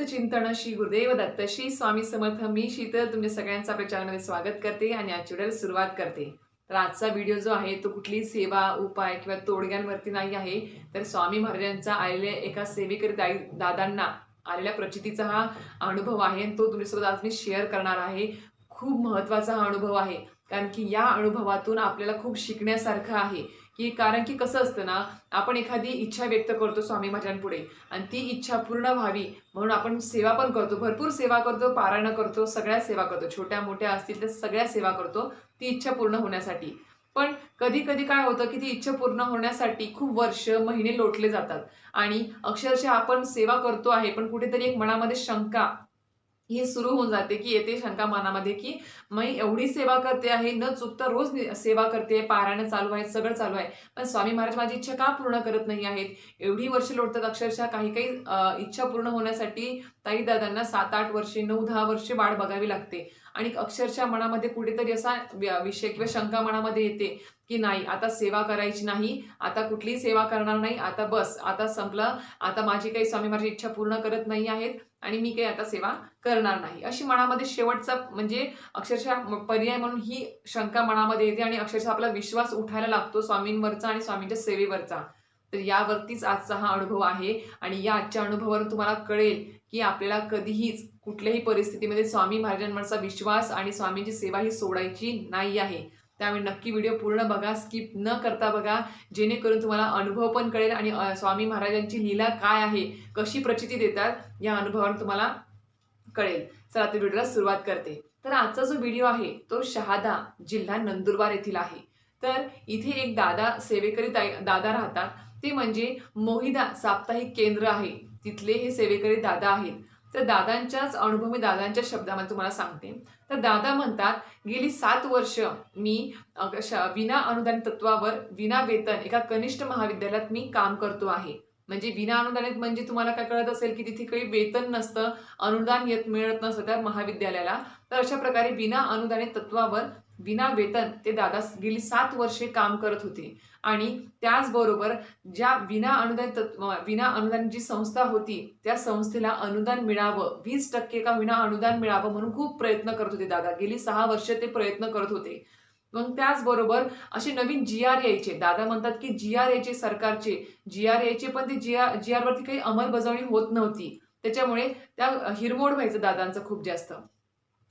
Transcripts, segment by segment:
अमृत चिंतन श्री गुरुदेव दत्त श्री स्वामी समर्थ मी शीतल तुमच्या सगळ्यांचं आपल्या चॅनलमध्ये स्वागत करते आणि आजच्या व्हिडिओला सुरुवात करते. तर आजचा व्हिडिओ जो आहे तो कुठली सेवा उपाय किंवा तोडग्यांवरती नाही आहे. तर स्वामी महाराजांचा आलेल्या एका सेवेकरी दाई दादांना आलेल्या प्रचितीचा हा अनुभव आहे आणि तो तुमच्यासोबत आज मी शेअर करणार आहे. खूप महत्त्वाचा हा अनुभव आहे. कारण की या अनुभवातून आपल्याला खूप शिकण्यासारखं आहे. की कारण की कसं असतं ना आपण एखादी इच्छा व्यक्त करतो स्वामी महाराजांपुढे आणि ती इच्छा पूर्ण व्हावी म्हणून आपण सेवा पण करतो. भरपूर सेवा करतो पारायण करतो सगळ्या सेवा करतो. छोट्या मोठ्या असतील तर सगळ्या सेवा करतो ती इच्छा पूर्ण होण्यासाठी. पण कधी कधी काय होतं की ती इच्छा पूर्ण होण्यासाठी खूप वर्ष महिने लोटले जातात. आणि अक्षरशः आपण सेवा करतो आहे पण कुठेतरी एक मनामध्ये शंका ही सुरू होऊन जाते की येते शंका मनामध्ये की मी एवढी सेवा करते आहे न चुकता रोज सेवा करते पारायण चालू आहे सगळं चालू आहे. पण स्वामी महाराज माझी इच्छा का पूर्ण करत नाही आहेत? एवढी वर्ष लोटतात अक्षरशः काही काही इच्छा पूर्ण होण्यासाठी ताई दादांना सात आठ वर्षे नऊ दहा वर्षे वाढ बघावी लागते. आणि अक्षरशः मनामध्ये कुठेतरी असा विषय किंवा शंका मनामध्ये येते. की नाही आता सेवा करायची नाही आता कुठलीही सेवा करणार नाही आता बस आता संपलं आता माझी काही स्वामी माझी इच्छा पूर्ण करत नाही आहेत आणि मी काही आता सेवा करणार नाही. अशी मनामध्ये शेवटचा म्हणजे अक्षरशः पर्याय म्हणून ही शंका मनामध्ये येते आणि अक्षरशः आपला विश्वास उठायला लागतो स्वामींवरचा आणि स्वामींच्या सेवेवरचा. तर यावरतीच आजचा हा अनुभव आहे आणि या आजच्या अनुभवावरून तुम्हाला कळेल की आपल्याला कधीहीच कुठल्याही परिस्थितीमध्ये स्वामी महाराजांवरचा विश्वास आणि स्वामींची सेवा ही सोडायची नाही आहे. त्यामुळे नक्की व्हिडिओ पूर्ण बघा स्किप न करता बघा. जेणेकरून तुम्हाला अनुभव पण कळेल आणि स्वामी महाराजांची लीला काय आहे कशी प्रचिती देतात या अनुभवावर तुम्हाला कळेल. चला ते व्हिडिओला सुरुवात करते. तर आजचा जो व्हिडिओ आहे तो शहादा जिल्हा नंदुरबार येथील आहे. तर इथे एक दादा सेवेकरी दादा राहतात. ते म्हणजे मोहिदा साप्ताहिक केंद्र आहे. तिथले हे सेवेकरी दादा आहेत. तर दादांच्याच अनुभव मी दादांच्या शब्दामध्ये तुम्हाला सांगते. तर दादा म्हणतात गेली सात वर्ष मी श- विना अनुदान तत्वावर विना वेतन एका कनिष्ठ महाविद्यालयात मी काम करतो आहे. म्हणजे विना अनुदानित म्हणजे तुम्हाला काय कळत असेल की तिथे काही वेतन नसतं अनुदान येत मिळत नसतं त्या महाविद्यालयाला. तर अशा प्रकारे विना अनुदानित तत्वावर विना वेतन ते दादा गेली सात वर्षे काम करत होते. आणि त्याचबरोबर ज्या विना अनुदान तत्व विना अनुदान जी संस्था होती त्या संस्थेला अनुदान मिळावं वीस टक्के का विना अनुदान मिळावं म्हणून खूप प्रयत्न करत होते दादा. गेली सहा वर्ष ते प्रयत्न करत होते. मग त्याचबरोबर असे नवीन जी आर यायचे दादा म्हणतात की जी आर यायचे सरकारचे जी आर यायचे पण ते जी आर जी आरवरती काही अंमलबजावणी होत नव्हती. त्याच्यामुळे त्या हिरमोड व्हायचं दादांचं खूप जास्त.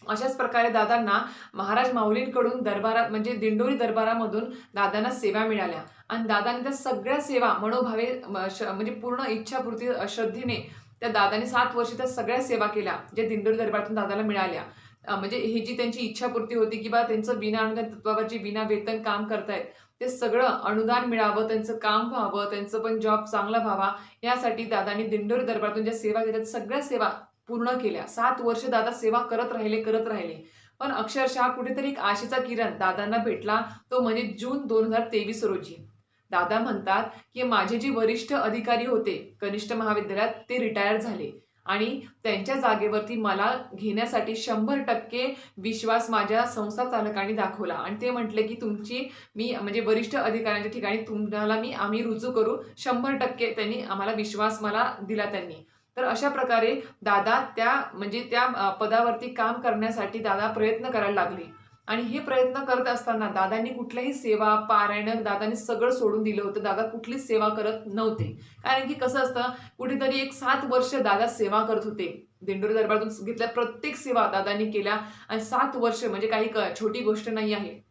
अशाच प्रकारे दादांना महाराज माऊलींकडून दरबारात म्हणजे दिंडोरी दरबारामधून दादांना सेवा मिळाल्या. आणि दादाने त्या सगळ्या सेवा मनोभावे म्हणजे पूर्ण इच्छापूर्ती श्रद्धेने त्या दादाने सात वर्ष त्या सगळ्या सेवा केल्या ज्या दिंडोरी दरबारातून दादाला मिळाल्या. म्हणजे ही जी त्यांची इच्छापूर्ती होती किंवा त्यांचं बिना अनुदान तत्वावर जे बिना वेतन काम करतायत ते सगळं अनुदान मिळावं त्यांचं काम व्हावं त्यांचं पण जॉब चांगला व्हावा यासाठी दादानी दिंडोरी दरबारातून ज्या सेवा घेतात सगळ्या सेवा पूर्ण केल्या. सात वर्ष दादा सेवा करत राहिले करत राहिले. पण अक्षरशः कुठेतरी एक आशेचा किरण दादांना भेटला तो म्हणजे जून दोन हजार तेवीस रोजी. दादा म्हणतात की माझे जे वरिष्ठ अधिकारी होते कनिष्ठ महाविद्यालयात ते रिटायर झाले. आणि त्यांच्या जागेवरती मला घेण्यासाठी शंभर टक्के विश्वास माझ्या संस्था चालकांनी दाखवला. आणि ते म्हटले की तुमची मी म्हणजे वरिष्ठ अधिकाऱ्यांच्या ठिकाणी तुम्हाला मी आम्ही रुजू करू. शंभर टक्के त्यांनी आम्हाला विश्वास मला दिला त्यांनी. तर अशा प्रकारे दादा त्या म्हणजे त्या पदावरती काम करण्यासाठी दादा प्रयत्न करायला लागले. आणि हे प्रयत्न करत असताना दादांनी कुठल्याही सेवा पारायण दादांनी सगळं सोडून दिलं होतं. दादा कुठलीच सेवा करत नव्हते. कारण की कसं असतं कुठेतरी एक सात वर्ष दादा सेवा करत होते. दिंडोरी दरबारातून घेतल्या प्रत्येक सेवा दादांनी केल्या. आणि सात वर्ष म्हणजे काही क- छोटी गोष्ट नाही आहे.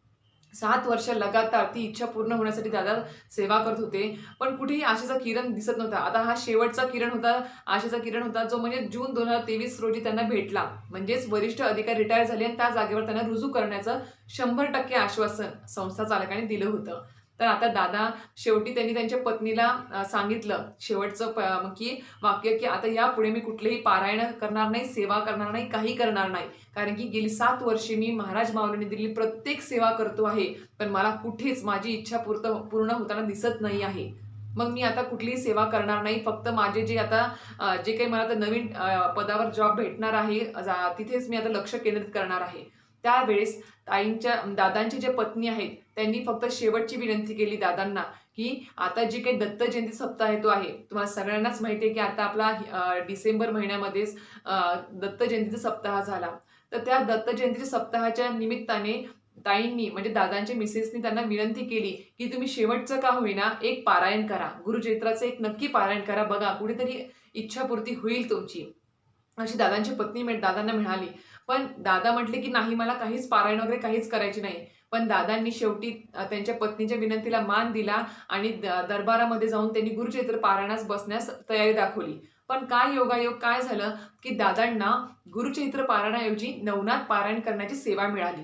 सात वर्ष लगातार ती इच्छा पूर्ण होण्यासाठी दादा सेवा करत होते. पण कुठेही आशेचा किरण दिसत नव्हता. आता हा शेवटचा किरण होता आशेचा किरण होता जो म्हणजे जून दोन हजार तेवीस रोजी त्यांना भेटला. म्हणजेच वरिष्ठ अधिकारी रिटायर झाले आणि त्या जागेवर त्यांना रुजू करण्याचं शंभर टक्के आश्वासन संस्था चालकाने दिलं होतं. तर आता दादा शेवटी त्यांनी त्यांच्या पत्नीला सांगितलं शेवटचं प- की वाक्य की आता यापुढे मी कुठलेही पारायण करणार नाही सेवा करणार नाही काही करणार नाही. कारण की गेली सात वर्षे मी महाराज माऊलीने दिलेली प्रत्येक सेवा करतो आहे पण मला कुठेच माझी इच्छा पूर्त पूर्ण होताना दिसत नाही आहे. मग मी आता कुठलीही सेवा करणार नाही फक्त माझे जे आता जे काही मला आता नवीन पदावर जॉब भेटणार आहे तिथेच मी आता लक्ष केंद्रित करणार आहे. त्यावेळेस ताईंच्या दादांची जे पत्नी आहेत त्यांनी फक्त शेवटची विनंती केली दादांना की आता जे काही दत्त जयंती सप्ताह तो आहे. तुम्हाला सगळ्यांनाच माहिती आहे की आता आपला डिसेंबर महिन्यामध्येच दत्त जयंतीचा सप्ताह झाला. तर त्या दत्त जयंतीच्या सप्ताहाच्या निमित्ताने ताईंनी म्हणजे दादांच्या मिसेसनी त्यांना विनंती केली की तुम्ही शेवटचं का होईना एक पारायण करा. गुरुचरित्राचं एक नक्की पारायण करा. बघा कुठेतरी इच्छापूर्ती होईल तुमची. अशी दादांची पत्नी मिळ- दादांना मिळाली पण दादा म्हटले की नाही मला काहीच पारायण वगैरे काहीच करायची नाही. पण दादांनी शेवटी त्यांच्या पत्नीच्या विनंतीला मान दिला आणि द- दरबारामध्ये जाऊन त्यांनी गुरुचरित्र पारायणास बसण्यास तयारी दाखवली. पण काय योगायोग काय झालं की दादांना गुरुचरित्र पारायणाऐवजी नवनाथ पारायण करण्याची सेवा मिळाली.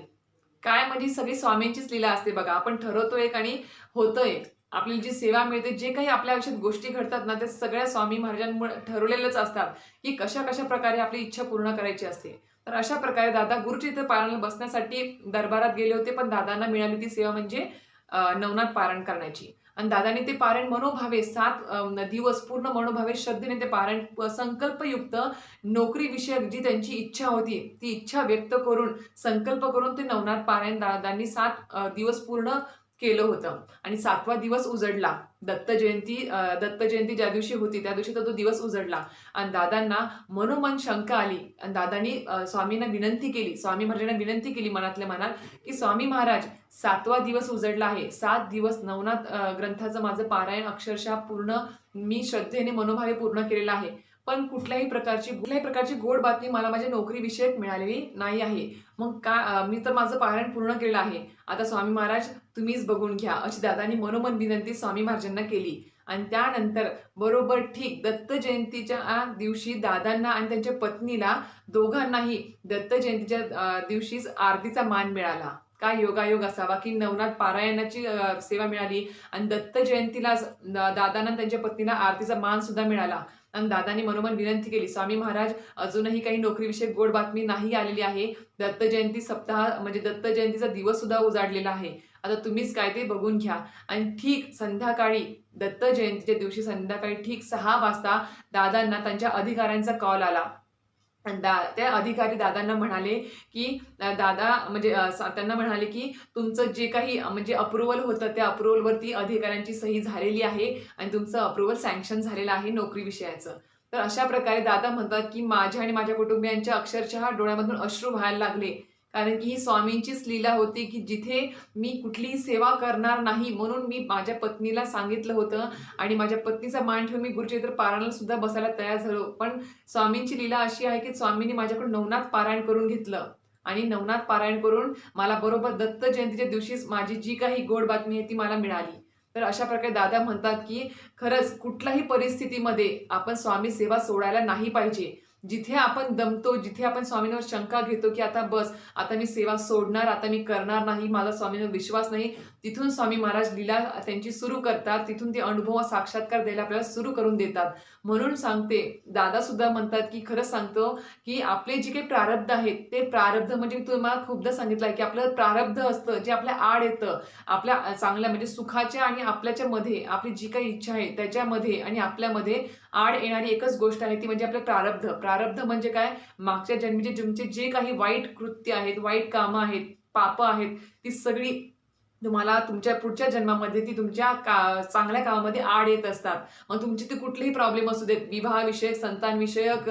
काय म्हणजे सगळी स्वामींचीच लीला असते बघा. आपण ठरवतो एक आणि होतं एक. आपल्याला जी सेवा मिळते जे काही आपल्या आयुष्यात गोष्टी घडतात ना ते सगळ्या स्वामी महाराजांमुळे ठरवलेलंच असतात की कशा कशा प्रकारे आपली इच्छा पूर्ण करायची असते. तर अशा प्रकारे दादा गुरुचरित्र पारायण बसण्यासाठी दरबारात गेले होते पण दादांना मिळाली ती सेवा म्हणजे नवनाथ पारायण करण्याची. आणि दादाने ते पारायण मनोभावे सात दिवस पूर्ण मनोभावे श्रद्धेने ते पारायण संकल्पयुक्त नोकरी विषयक जी त्यांची इच्छा होती ती इच्छा व्यक्त करून संकल्प करून ते नवनाथ पारायण दादांनी सात दिवस पूर्ण केलं होतं. आणि सातवा दिवस उजडला. दत्त जयंती दत्त जयंती ज्या दिवशी होती त्या दिवशी तो तो दिवस उजडला. आणि दादांना मनोमन शंका आली. आणि दादांनी स्वामींना विनंती केली. स्वामी महाराजांना विनंती केली मनातल्या मनात की स्वामी महाराज सातवा दिवस उजडला आहे. सात दिवस नवनाथ ग्रंथाचं माझं पारायण अक्षरशः पूर्ण मी श्रद्धेने मनोभावे पूर्ण केलेलं आहे. पण कुठल्याही प्रकारची कुठल्याही प्रकारची गोड बातमी मला माझ्या नोकरीविषयक मिळालेली नाही आहे. मग का मी तर माझं पारायण पूर्ण केलं आहे. आता स्वामी महाराज तुम्हीच बघून घ्या अशी दादांनी मनोमन विनंती स्वामी महाराजांना केली. आणि त्यानंतर बरोबर ठीक दत्त जयंतीच्या दिवशी दादांना आणि त्यांच्या पत्नीला दोघांनाही दत्त जयंतीच्या दिवशीच आरतीचा मान मिळाला. काय योगायोग असावा की नवनाथ पारायणाची सेवा मिळाली आणि दत्त जयंतीला दादांना त्यांच्या पत्नीला आरतीचा मान सुद्धा मिळाला. आणि दादांनी मनोमन विनंती केली स्वामी महाराज अजूनही काही नोकरीविषयक गोड बातमी नाही आलेली आहे. दत्त जयंती सप्ताह म्हणजे दत्त जयंतीचा दिवस सुद्धा उजाडलेला आहे. आता तुम्हीच काय ते बघून घ्या. आणि ठीक संध्याकाळी दत्त जयंतीच्या दिवशी संध्याकाळी ठीक सहा वाजता दादांना त्यांच्या अधिकाऱ्यांचा कॉल आला. दा त्या अधिकारी दादांना म्हणाले की दादा म्हणजे त्यांना म्हणाले की तुमचं जे काही म्हणजे अप्रुव्हल होतं त्या अप्रुव्हलवरती अधिकाऱ्यांची सही झालेली आहे आणि तुमचं अप्रुव्हल सँक्शन झालेलं आहे नोकरी विषयाचं. तर अशा प्रकारे दादा म्हणतात की माझ्या आणि माझ्या कुटुंबियांच्या अक्षरशः डोळ्यामधून अश्रू व्हायला लागले. कारण की ही स्वामींचीच लीला होती की जिथे मी कुठलीही सेवा करणार नाही म्हणून मी माझ्या पत्नीला सांगितलं होतं. आणि माझ्या पत्नीचा मान ठेवून मी गुरुचरित्र पारायणाला सुद्धा बसायला तयार झालो. पण स्वामींची लीला अशी आहे की स्वामींनी माझ्याकडून नवनाथ पारायण करून घेतलं. आणि नवनाथ पारायण करून मला बरोबर दत्त जयंतीच्या दिवशीच माझी जी काही गोड बातमी आहे ती मला मिळाली. तर अशा प्रकारे दादा म्हणतात की खरंच कुठल्याही परिस्थितीमध्ये आपण स्वामी सेवा सोडायला नाही पाहिजे. जिथे आपण दमतो जिथे आपण स्वामींवर शंका घेतो की आता बस आता मी सेवा सोडणार आता मी करणार नाही माझा स्वामींवर विश्वास नाही तिथून स्वामी महाराज लीला त्यांची सुरू करतात तिथून ते अनुभव साक्षात्कार द्यायला आपल्याला सुरू करून देतात. म्हणून सांगते दादा सुद्धा म्हणतात की खरंच सांगतो की आपले जे काही प्रारब्ध आहेत ते प्रारब्ध म्हणजे तुम्हाला खूपदा सांगितलं आहे की आपलं प्रारब्ध असतं जे आपल्या आड येतं आपल्या चांगल्या म्हणजे सुखाच्या आणि आपल्याच्या मध्ये आपली जी काही इच्छा आहे त्याच्यामध्ये आणि आपल्यामध्ये आड येणारी एकच गोष्ट आहे ती म्हणजे आपलं प्रारब्ध. प्रारब्ध म्हणजे काय? मागच्या जन्मीचे तुमचे जे काही वाईट कृत्य आहेत वाईट कामं आहेत पापं आहेत ती सगळी तुम्हाला तुमच्या पुढच्या जन्मामध्ये ती तुमच्या का चांगल्या कामामध्ये आड येत असतात. मग तुमची ते कुठलीही प्रॉब्लेम असू देत विवाहविषयक संतानविषयक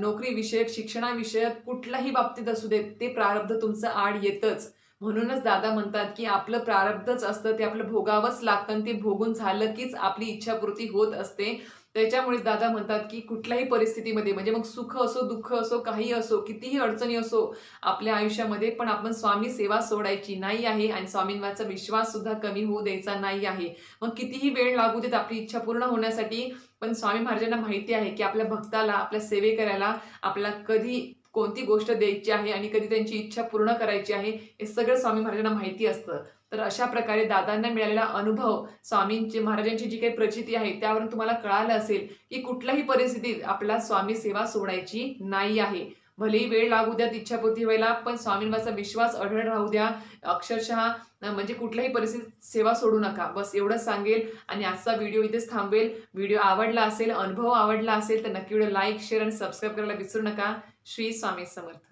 नोकरीविषयक शिक्षणाविषयक कुठल्याही बाबतीत असू देत ते प्रारब्ध तुमचं आड येतच. म्हणूनच दादा म्हणतात की आपलं प्रारब्धच असतं ते आपलं भोगावंच लागतं आणि ते भोगून झालं कीच आपली इच्छापूर्ती होत असते. त्याच्यामुळेच दादा म्हणतात की कुठल्याही परिस्थितीमध्ये म्हणजे मग सुख असो दुःख असो काही असो कितीही अडचणी असो आपल्या आयुष्यामध्ये पण आपण स्वामी सेवा सोडायची नाही आहे आणि स्वामींवरचा विश्वास सुद्धा कमी होऊ द्यायचा नाही आहे. मग कितीही वेळ लागू देत आपली इच्छा पूर्ण होण्यासाठी पण स्वामी महाराजांना माहिती आहे की आपल्या भक्ताला आपल्या सेवेकऱ्याला आपल्याला कधी कोणती गोष्ट द्यायची आहे आणि कधी त्यांची इच्छा पूर्ण करायची आहे हे सगळं स्वामी महाराजांना माहिती असतं. तर अशा प्रकारे दादांना मिळालेला अनुभव स्वामींची महाराजांची जी काही प्रचिती आहे त्यावरून तुम्हाला कळालं असेल की कुठल्याही परिस्थितीत आपला स्वामी सेवा सोडायची नाही आहे. भलेही वेळ लागू द्यात इच्छापोती व्हायला पण स्वामींवरचा विश्वास अढळ राहू द्या. अक्षरशः म्हणजे कुठल्याही परिस्थितीत सेवा सोडू नका. बस एवढंच सांगेल आणि आजचा व्हिडिओ इथेच थांबेल व्हिडिओ आवडला असेल अनुभव आवडला असेल तर नक्की व्हिडिओ लाईक शेअर आणि सबस्क्राईब करायला विसरू नका. श्री स्वामी समर्थ.